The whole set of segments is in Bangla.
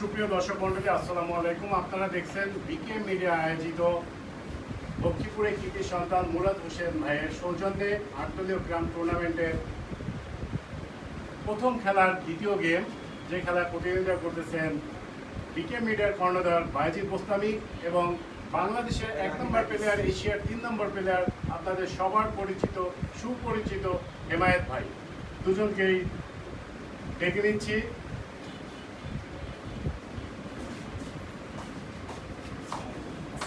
সুপ্রিয় দর্শক মন্ডলী, আসসালামু আলাইকুম। আপনারা দেখছেন বিকে মিডিয়া আয়োজিত লক্ষ্মীপুরে কৃতি সন্তান মুরাদ হোসেন ভাইয়ের সৌজন্যে আটদলীয় গ্রাম টুর্নামেন্টের প্রথম খেলার দ্বিতীয় গেম যে খেলায় প্রতিযোগিতা করতেছেন বিকে মিডিয়ার কর্ণধার বাইজিদ বোস্তামি এবং বাংলাদেশের এক নম্বর প্লেয়ার এশিয়ার তিন নম্বর প্লেয়ার আপনাদের সবার পরিচিত, সুপরিচিত হেমায়েত ভাই। দুজনকেই ডেকে নিচ্ছি।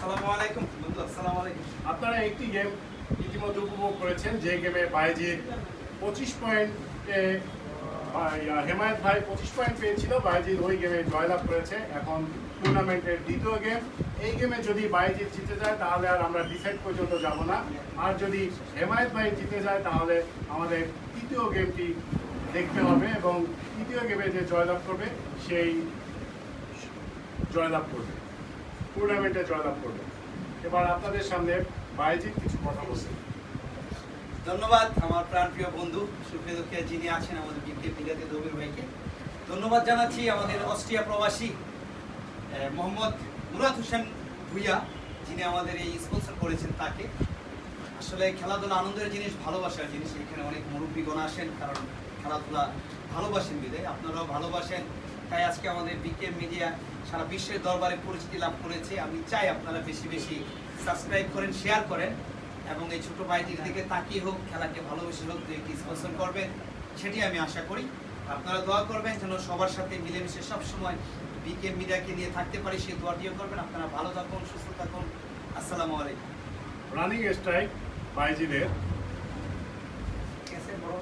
আসসালামু আলাইকুম। বন্ধু, আসসালামু আলাইকুম। আপনারা একটি গেম ইতিমধ্যে উপভোগ করেছেন, যে গেমে বাইজিৎ পঁচিশ পয়েন্টে হেমায়ত ভাই পঁচিশ পয়েন্ট পেয়েছিল বাইজিৎ ওই গেমে জয়লাভ করেছে। এখন টুর্নামেন্টের দ্বিতীয় গেম এই গেমে যদি বাইজিৎ জিতে যায়, তাহলে আর আমরা ডিসাইড পর্যন্ত যাব না। আর যদি হেমায়ত ভাই জিতে যায়, তাহলে আমাদের তৃতীয় গেমটি দেখতে হবে এবং তৃতীয় গেমে যে জয়লাভ করবে, সেই জয়লাভ করবে। টুর্নামেন্টে জয়লাভ করবে এবার আপনাদের সামনে বাইজিৎ কিছু কথা বলছে ধন্যবাদ আমার প্রাণপ্রিয় বন্ধু সুখে দুঃখে যিনি আছেন আমাদের বিকে পিলাতে দবির ভাইকে। ধন্যবাদ জানাচ্ছি আমাদের অস্ট্রিয়া প্রবাসী মোহাম্মদ মুরাদ হোসেন ভুইয়া, যিনি আমাদের এই স্পন্সর করেছেন তাকে। আসলে খেলাধুলা আনন্দের জিনিস, ভালোবাসার জিনিস। এখানে অনেক মুরব্বীগণ আসেন, কারণ খেলাধুলা ভালোবাসেন বিদে আপনারাও ভালোবাসেন। তাই আজকে আমাদের বিকে মিডিয়া সারা বিশ্বের দরবারে পরিচিতি লাভ করেছে। আমি চাই আপনারা বেশি বেশি সাবস্ক্রাইব করেন শেয়ার করেন এবং এই ছোট ভাইটির দিকে তাকিয়ে হোক খেলাকে ভালোবেসে হোক দু একটি স্পন্সর করবেন সেটি আমি আশা করি। আপনারা দোয়া করবেন যেন সবার সাথে মিলেমিশে সবসময় বিকে মিডিয়াকে নিয়ে থাকতে পারি সেই দোয়াটিও করবেন। আপনারা ভালো থাকুন সুস্থ থাকুন। আসসালামু আলাইকুম। রানিং স্ট্রাইক বাইজিদের আছে বড়।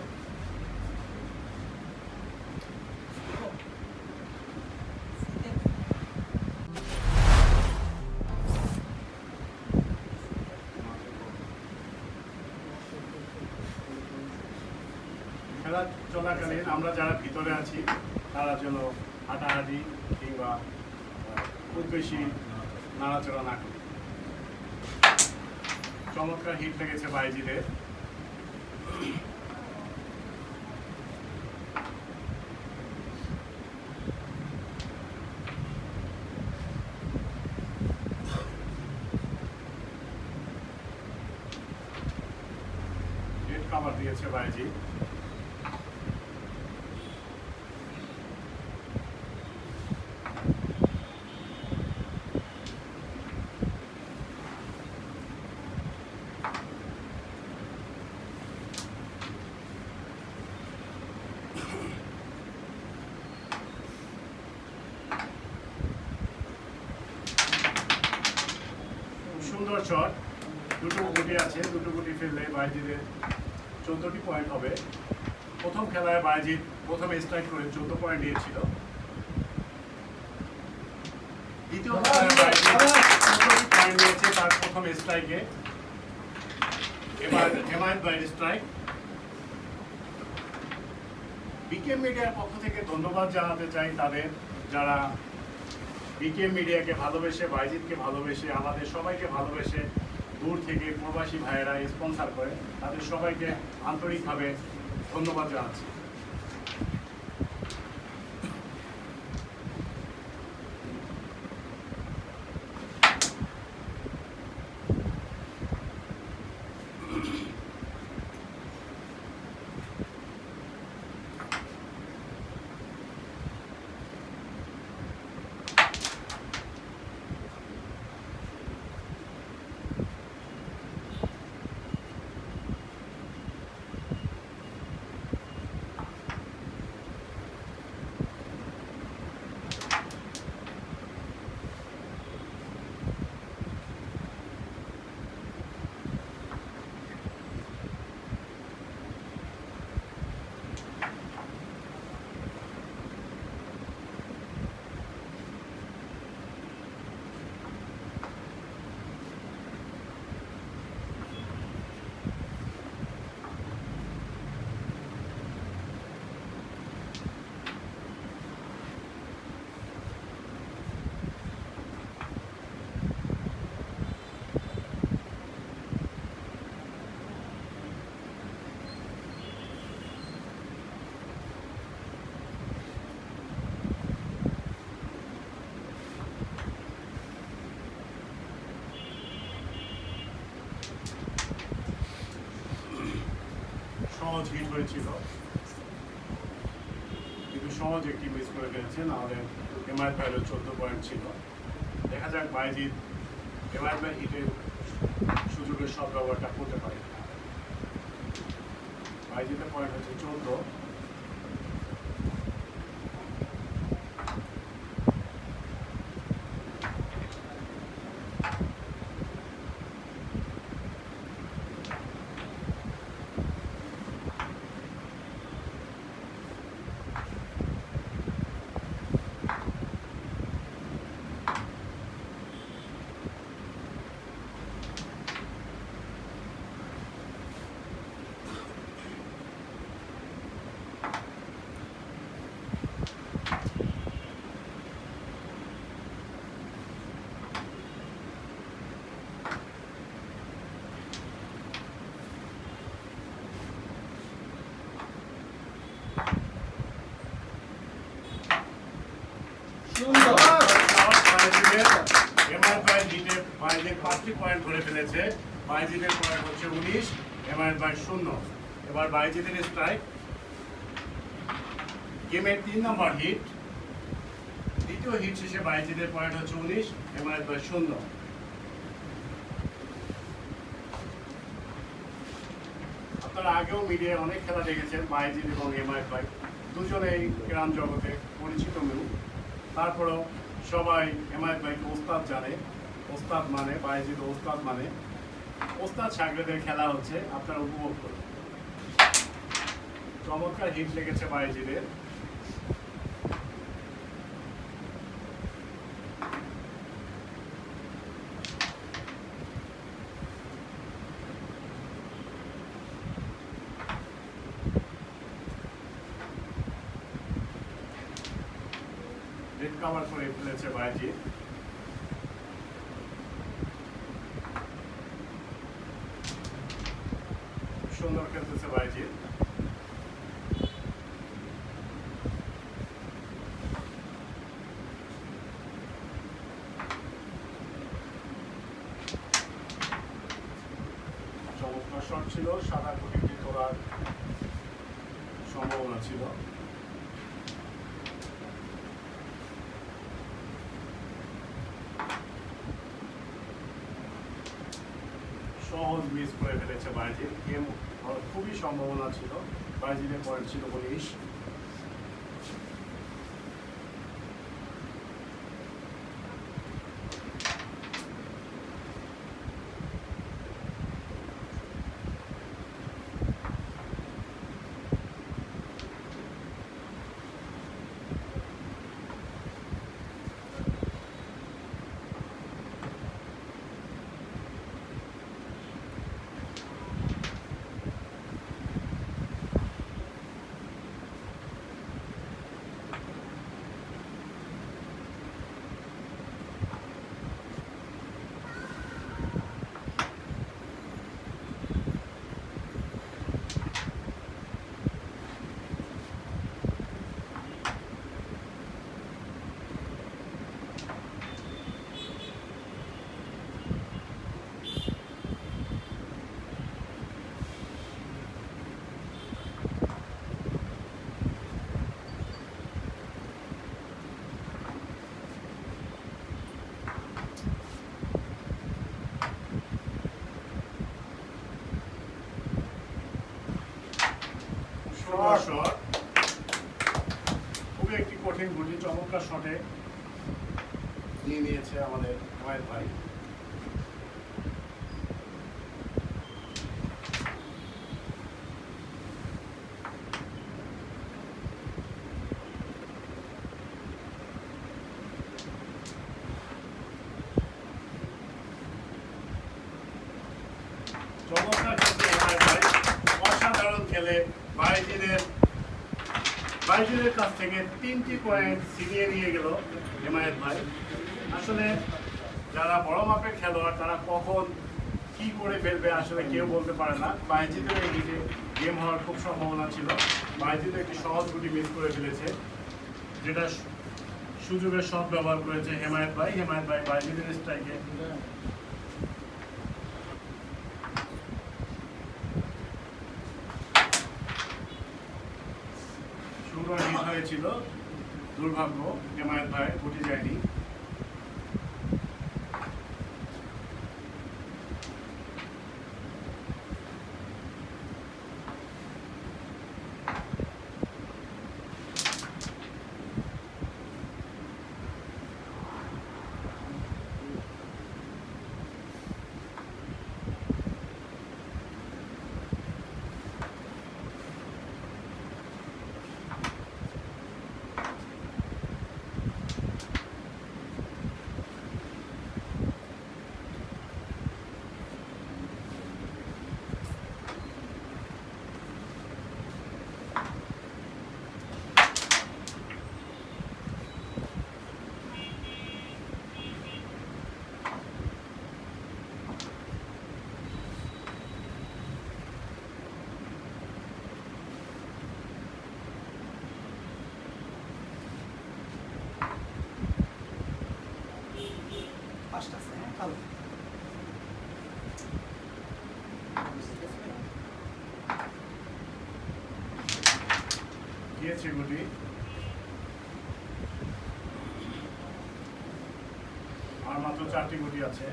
আমরা যারা ভিতরে আছি, তারা যেন হাঁটাহাঁটি কিংবা খুব বেশি নাড়াচড়া না করি। চমৎকার হিট লেগেছে বাইজিদের নেট কাভার দিয়েছে বাইজি খুব সুন্দর শট দুটো গুটি আছে দুটো গুটি ফেললে বাইজিদের চোদ্দোটি পয়েন্ট হবে। প্রথম খেলায় বাইজিৎ প্রথমে স্ট্রাইক করে চোদ্দ পয়েন্ট নিয়েছিল। দ্বিতীয় খেলায় চোদ্দটি পয়েন্ট নিয়েছে তার প্রথম স্ট্রাইকে এবার স্ট্রাইক মিডিয়ার পক্ষ থেকে ধন্যবাদ জানাতে চাই তাদের যারা বিকেএম মিডিয়াকে ভালোবেসে বাইজিৎকে ভালোবেসে, আমাদের সবাইকে ভালোবেসে দূর থেকে প্রবাসী ভাইয়েরা স্পন্সার করে তাদের সবাইকে আন্তরিকভাবে ধন্যবাদ জানাচ্ছি। হয়েছিল কিন্তু সহজ একটি মিস করে ফেলেছে, নাহলে এমআই প্যারও চোদ্দ পয়েন্ট ছিল। দেখা যাক বাইজিৎ এমআই প্যার হিটে সুযোগের সব ব্যবহারটা করতে পারে বাইজিতের পয়েন্ট হচ্ছে চোদ্দ। এমআই ভাই শূন্য এবার আপনারা আগেও মিডিয়ায় অনেক খেলা দেখেছেন বাইজিৎ এবং এমআই ভাই দুজনেই গ্রাম জগতে পরিচিত মেউ তারপরেও সবাই এমআই ভাইকে ওস্তাদ জানে। ওস্তাদ মানে বাইজিৎ ওস্তাদ মানে। ওস্তাদ সাগরেদের খেলা হচ্ছে, আপনারা উপভোগ করুন। চমৎকার হিট লেগেছে বাইজিদের কাভার করে ফেলেছে বাইজি সুন্দর খেলতেছে বাইজি ছিল সাদা কোটিটি তোলার সম্ভাবনা ছিল। সহজ মিস করে ফেলেছে ব্রাজিল। গেম খুবই সম্ভাবনা ছিল। বাইজিদের পয়েন্ট ছিল উনিশ সুন্দর শট খুবই একটি কঠিন গুলি চমৎকার শটে নিয়েছে আমাদের ময়ের ভাই। অসাধারণ খেলে বাইজিদের কাছ থেকে তিনটি পয়েন্ট ছিনিয়ে নিয়ে গেল হেমায়ত ভাই। আসলে যারা বড় মাপের খেলোয়াড়, তারা কখন কি করে ফেলবে আসলে কেউ বলতে পারে না। এই লিগে গেম হওয়ার খুব সম্ভাবনা ছিল। বাইজিদ একটি সহজ গুটি মিস করে ফেলেছে, যেটা সুযোগের সব ব্যবহার করেছে হেমায়ত ভাই। হেমায়ত ভাই বাইজিদের স্ট্রাইকে দুর্ভাগ্য, হেমায়ত ভাই গুটি যায়নি। আছে হ্যাঁ ভালো আর মাত্র চারটি গুটি আছে।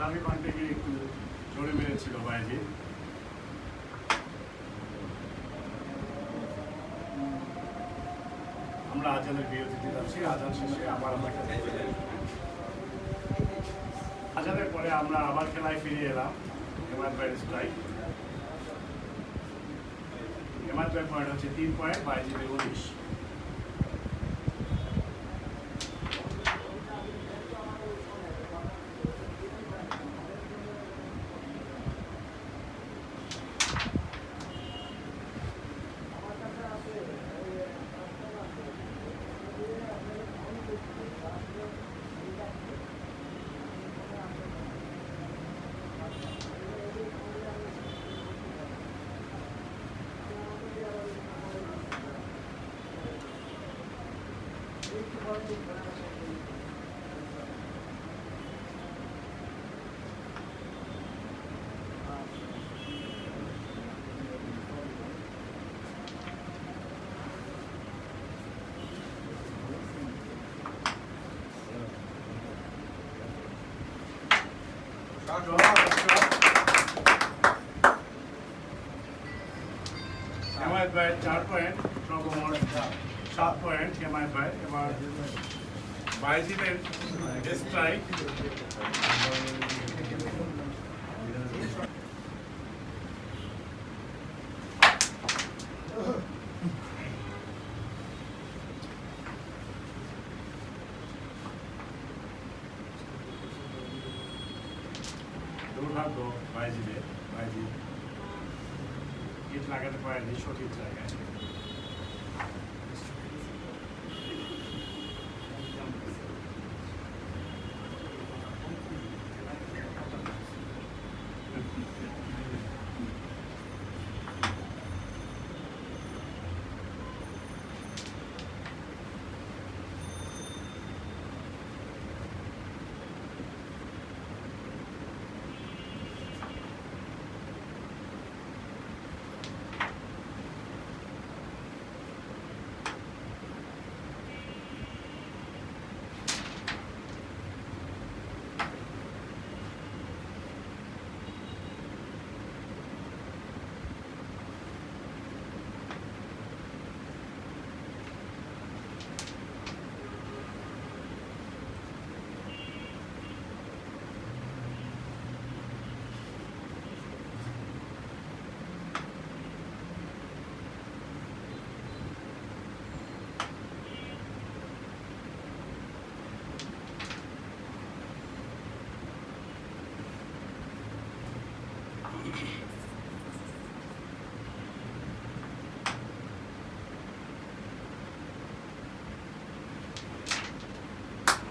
চাবি পান্ডে গিয়ে একটু জোরে মেরেছিল বাইজি আমরা আজানের বিরতিতে যাচ্ছি আজান শেষে আবার আমরা। আজানের পরে আমরা আবার খেলায় ফিরে এলাম হেমায়ত ভাইয়ের স্ট্রাইক। ভাইয়ের পয়েন্ট হচ্ছে তিন পয়েন্ট বাইজিতে উনিশ ভাইয়ের চার পয়েন্ট সর্বমোট সাত পয়েন্ট হেমায়ত ভাই এবার বাইজিদের স্ট্রাইক দুর্ভাগ্য বাইজিদের বাইজি ইট লাগাতে পারেনি সঠিক জায়গায়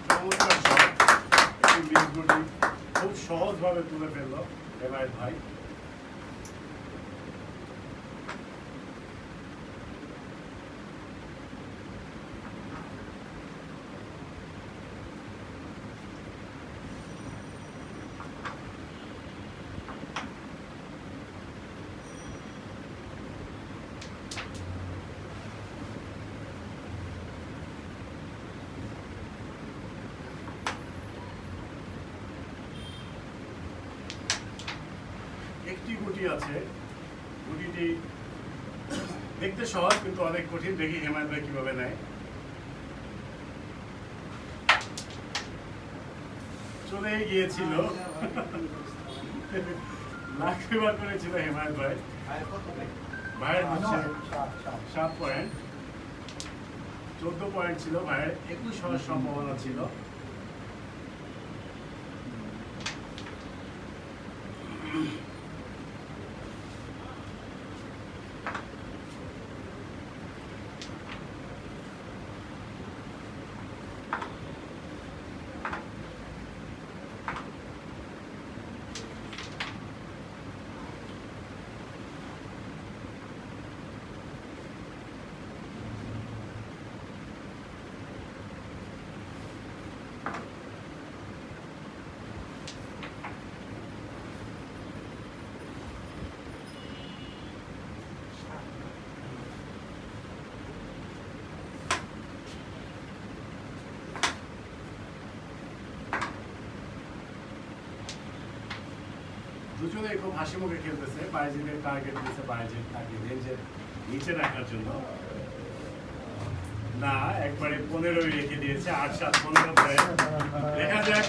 চমৎকার shot। একটি miss গুটি খুব সহজভাবে তুলে ফেলল হেমায়ত ভাই গুটি আছে গুটিটি দেখতে কিন্তু অনেক কঠিন দেখি হেমায়ত ভাই কীভাবে নেয়। চলে গিয়েছিল। লাখ এবার করেছিল হেমায়ত ভাই। ভাইয়ের হচ্ছে সাত পয়েন্ট চোদ্দ পয়েন্ট ছিল ভাইয়ের। একুশ হওয়ার সম্ভাবনা ছিল। খুব হাসি মুখে খেলতেছে। টার্গেট দিয়েছে তাকে রেঞ্জের নিচে রাখার জন্য। না, একবারে পনেরোই রেখে দিয়েছে, আট সাত পনেরো দেখা যাক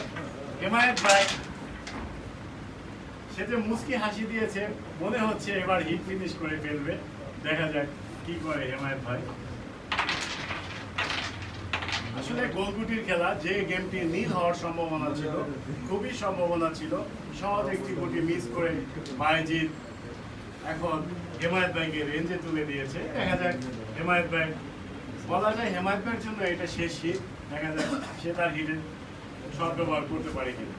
হেমায়ত ভাই, সে যে মুস্কি হাসি দিয়েছে, মনে হচ্ছে এবার হিট ফিনিশ করে ফেলবে। দেখা যাক কি করে হেমায়ত ভাই। আসলে গোলগুটির খেলা, যে গেমটি নীল হওয়ার সম্ভাবনা ছিল, খুবই সম্ভাবনা ছিল, সহজ একটি গুটি মিস করে বাইজিৎ এখন হেমায়ত ভাইকে রেঞ্জে তুলে দিয়েছে। দেখা যাক, হেমায়ত ভাই, বলা যায় হেমায়ত ভাইয়ের জন্য এটা শেষ হিট দেখা যাক, সে তার হিটের সদ ব্যবহার করতে পারে কিনা।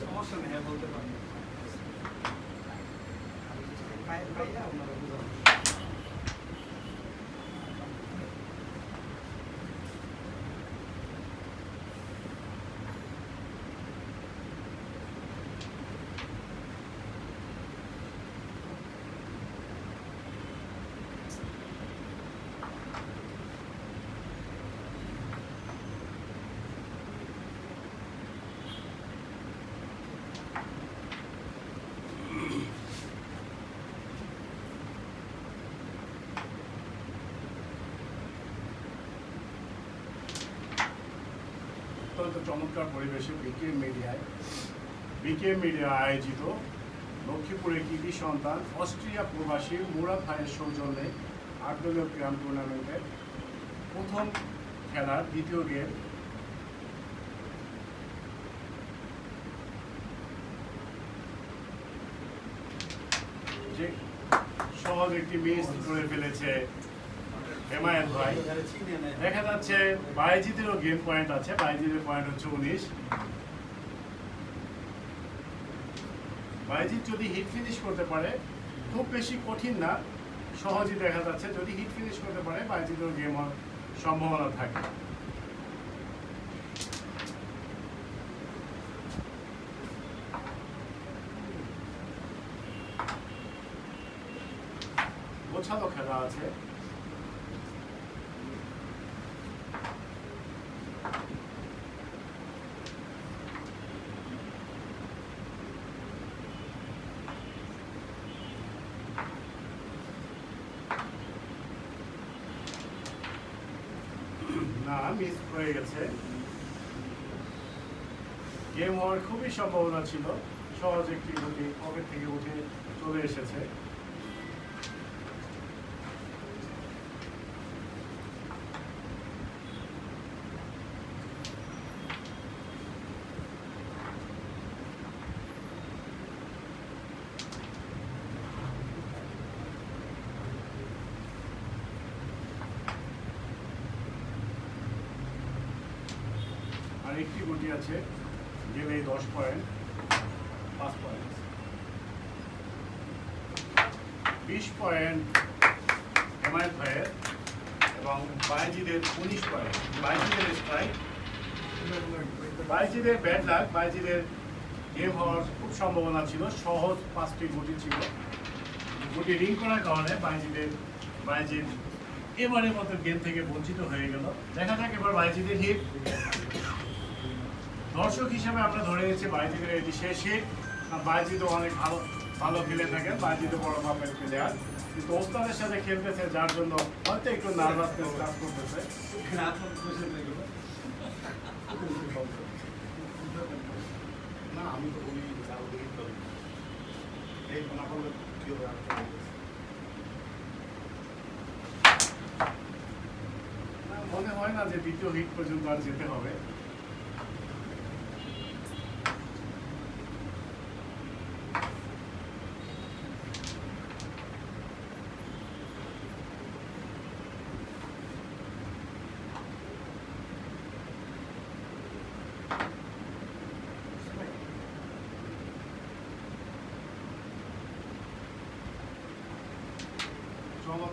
সমস্যা নেই বলতে পারি চমৎকার পরিবেশে বিকেএম মিডিয়ায় বিকেএম মিডিয়া আয়োজিত লক্ষ্মীপুরের কৃতি সন্তান, অস্ট্রিয়া প্রবাসী মুরাদ ভাইয়ের সৌজন্যে আটদলীয় ক্রীড়া টুর্নামেন্টের প্রথম খেলার দ্বিতীয় গেম যে সহজ একটি মিস করে ফেলেছে হেমায়ত ভাই। দেখা যাচ্ছে বাইজিতেরও গেম পয়েন্ট আছে বাইজিতের পয়েন্ট হচ্ছে উনিশ। বাইজিৎ যদি হিট ফিনিশ করতে পারে, খুব বেশি কঠিন না, সহজই দেখা যাচ্ছে যদি হিট ফিনিশ করতে পারে বাইজিতেরও গেম সম্ভাবনা থাকে। গোছালো খেলা আছে। না মিস হয়ে গেছে। গেম হওয়ার খুবই সম্ভাবনা ছিল। সহজ একটি নদী পকেট থেকে উঠে চলে এসেছে আর একটি গুটি আছে গেলে দশ পয়েন্ট পাঁচ পয়েন্ট বিশ পয়েন্ট হেমায়ত ভাইয়ের এবং বাইজিদের উনিশ বাইজিদের স্ট্রাইক বাইজিদের ব্যাড লাক বাইজিদের গেম হওয়ার খুব সম্ভাবনা ছিল, সহজ পাঁচটি গুটি ছিল। গুটি রিং করার কারণে বাইজিদের, বাইজিদ এবারের মতো গেম থেকে বঞ্চিত হয়ে গেল। দেখা যাক এবার বাইজিদের হিট দর্শক হিসেবে আমরা ধরে নিচ্ছি বাইজিদের এটি শেষ হিট বাইজিদও অনেক ভালো ভালো খেলে থাকেন, বাইজিদও বড় মাপের প্লেয়ার কিন্তু ওস্তাদের সাথে খেলতেছে যার জন্য হয়তো একটু নার্ভাসনেস কাজ করতেছে। না আমি তো বলি এই না করলে কি হবে মনে হয় না যে দ্বিতীয় হিট পর্যন্ত আর যেতে হবে।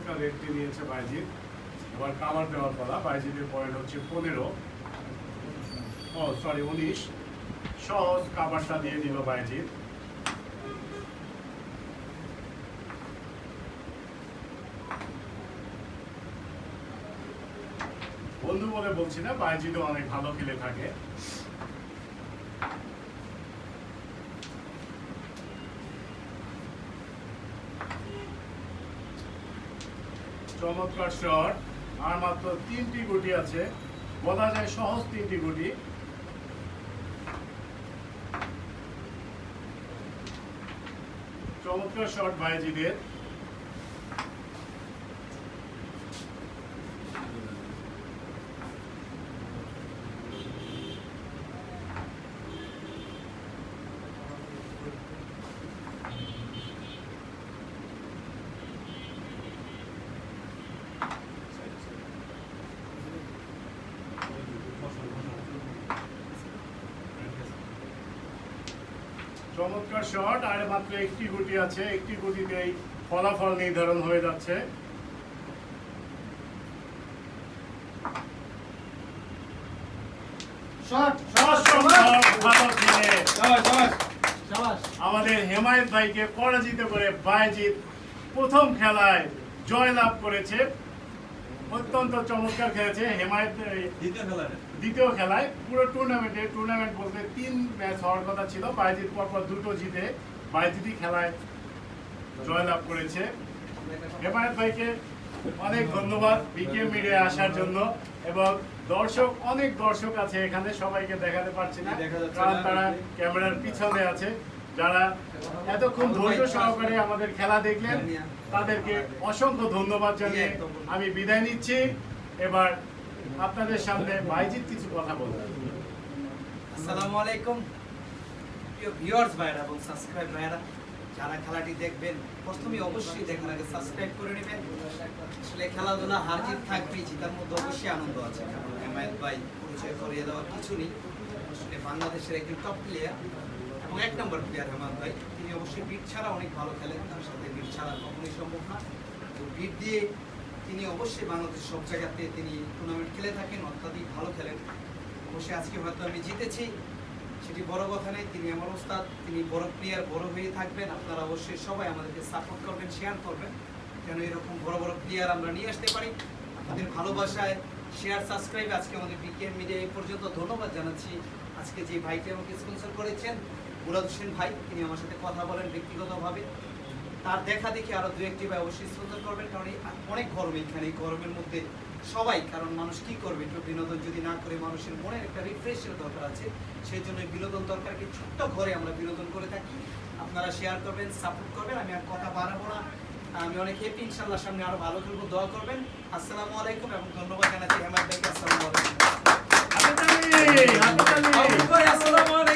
চমৎকার রেটটি নিয়েছে বাইজিৎ। এবার কাভার দেওয়ার পালা। বাইজিতের পয়েন্ট হচ্ছে পনেরো। ও সরি উনিশ। সহজ কাভারটা দিয়ে দিল বাইজিৎ। বন্ধু বলে বলছি না বাইজিদও অনেক ভালো খেলে থাকে। চমৎকার শট আর মাত্র তিনটি গুটি আছে। বলা যায় সহজ তিনটি গুটি। চমৎকার শট ভাইজিদের চমৎকার শট আর মাত্র একটি গুটি আছে। একটি গুটিতেই ফলাফল নির্ধারণ হয়ে যাচ্ছে। আমাদের হেমায়ত ভাইকে পরাজিত করে বাইজিৎ প্রথম খেলায় জয়লাভ করেছে। অত্যন্ত চমৎকার খেলেছে হেমায়ত এই দ্বিতীয় খেলাটা দ্বিতীয় খেলায় পুরো টুর্নামেন্টে টুর্নামেন্ট বলতে তিন ম্যাচ হওয়ার কথা ছিল। বাইজিৎ পরপর দুটো জিতে বাইজিৎই খেলায় জয়লাভ করেছে। হেমায়ত ভাইকে অনেক ধন্যবাদ বিকেএম মিডিয়া আসার জন্য। এবং দর্শক অনেক দর্শক আছে এখানে সবাইকে দেখাতে পারছি না। কারণ তারা ক্যামেরার পিছনে আছে। যারা এতক্ষণ ধৈর্য সহকারে আমাদের খেলা দেখলেন তাদেরকে অসংখ্য ধন্যবাদ জানিয়ে আমি বিদায় নিচ্ছি। এবার আপনাদের সামনে বাইজিৎ কিছু কথা বলবেন আসসালামু আলাইকুম। প্রিয় ভিউয়ার্স ভাইরা এবং সাবস্ক্রাইব ভাইরা যারা খেলাটি দেখবেন, প্রথমে অবশ্যই দেখার আগে সাবস্ক্রাইব করে নেবেন। আসলে খেলাধুলা হার জিত থাকবেই, জিতার মধ্যে অবশ্যই আনন্দ আছে, কারণ হেমায়ত ভাই পরিচয় করিয়ে দেওয়ার কিছু নেই। আসলে বাংলাদেশের একজন টপ প্লেয়ার এবং এক নম্বর প্লেয়ার হেমায়ত ভাই। তিনি অবশ্যই বিট ছাড়া অনেক ভালো খেলেন, তার সাথে বিট ছাড়া কখনোই সম্ভব না। তো বিট দিয়ে তিনি অবশ্যই বাংলাদেশের সব জায়গাতে তিনি টুর্নামেন্ট খেলে থাকেন, অত্যাধিক ভালো খেলেন। অবশ্যই আজকে হয়তো আমি জিতেছি, সেটি বড় কথা নেই তিনি আমার ওস্তাদ, তিনি বড় প্লেয়ার বড় হয়ে থাকবেন। আপনারা অবশ্যই সবাই আমাদেরকে সাপোর্ট করবেন শেয়ার করবেন, যেন এরকম বড় বড় প্লেয়ার আমরা নিয়ে আসতে পারি। আপনাদের ভালোবাসায় শেয়ার সাবস্ক্রাইব আজকে আমাদের বিকেএম মিডিয়া এই পর্যন্ত ধন্যবাদ জানাচ্ছি। আজকে যে ভাইটি আমাকে স্পন্সর করেছেন, মুরাদ হোসেন ভাই, তিনি আমার সাথে কথা বলেন ব্যক্তিগতভাবে। তার দেখা দেখি আরও দু একটি ভাই অবশ্যই স্পন্সর করবেন কারণ এই অনেক গরম এইখানে। এই গরমের মধ্যে সবাই কারণ মানুষ কি করবে? একটু বিনোদন যদি না করে মানুষের মনে একটা রিফ্রেশের দরকার আছে সেই জন্য বিনোদন দরকার কি ছোট্ট ঘরে আমরা বিনোদন করে থাকি। আপনারা শেয়ার করবেন সাপোর্ট করবেন আমি আর কথা বাড়াবো না। আমি অনেক হ্যাপি ইনশাল্লাহ সামনে আরও ভালো খেলব দোয়া করবেন। আসসালামু আলাইকুম এবং ধন্যবাদ জানাচ্ছি হেমাদ ভাইকে আসসালামু আলাইকুম। আসসালামু আলাইকুম।